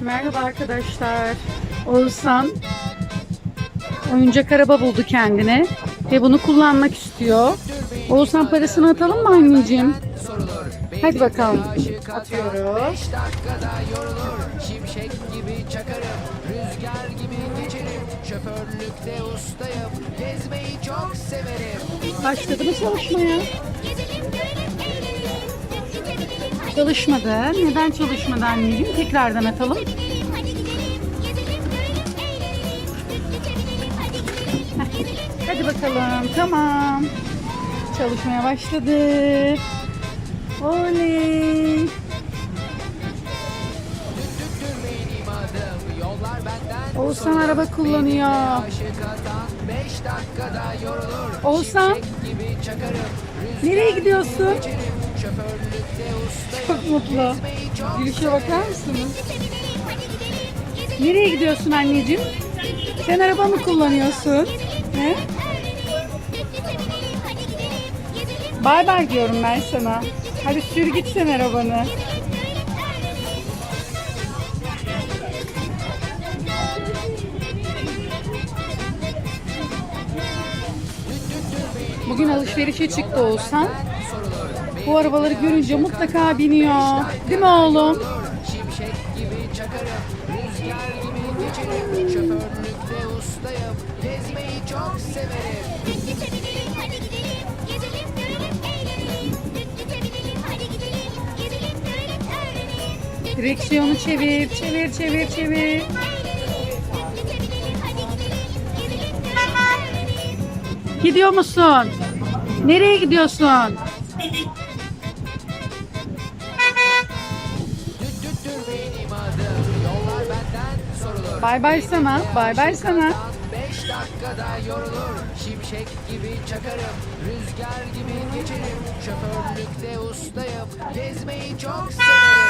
Merhaba arkadaşlar. Oğuzhan oyuncak araba buldu kendine ve bunu kullanmak istiyor. Oğuzhan parasını atalım mı anneciğim? Hadi bakalım. Atıyoruz. dakikada yorulur Şimşek Çalışmadı. Neden çalışmadı anneciğim? Tekrardan atalım. Hadi bakalım. Tamam. Çalışmaya başladı. Oley. Oğuzhan araba kullanıyor. Oğuzhan nereye gidiyorsun? Çok mutlu. Gülüşe bakar mısınız? Nereye gidiyorsun anneciğim? Sen araba mı kullanıyorsun? He? Bay bay diyorum ben sana. Hadi sür git sen arabanı. Bugün alışverişe çıktı Oğuzhan. Bu arabaları görünce mutlaka biniyor. Değil mi oğlum? Şimşek gibi çakarım Rüzgar gibi geçerim. Şoförlükte ustayım Gezmeyi çok severim. Direksiyonu çevir, çevir, çevir, çevir. Gidiyor musun? Nereye gidiyorsun? Bay bay sana, bay bay sana. Beş dakikada yorulur Şimşek gibi çakarım Rüzgar gibi geçerim Şoförlükte ustayım Gezmeyi çok severim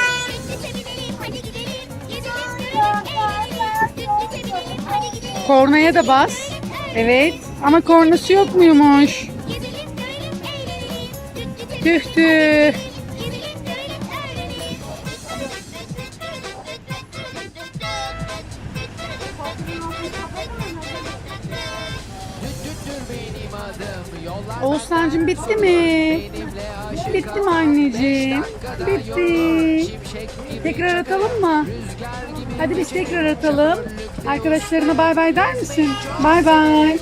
Kornaya da bas. Evet. Ama kornası yok muymuş? Tüh tüh. Oğuzhan'cığım bitti mi? Bitti mi anneciğim? Bitti. Tekrar atalım mı? Hadi biz tekrar atalım. Arkadaşlarına bay bay der misin? Bay bay.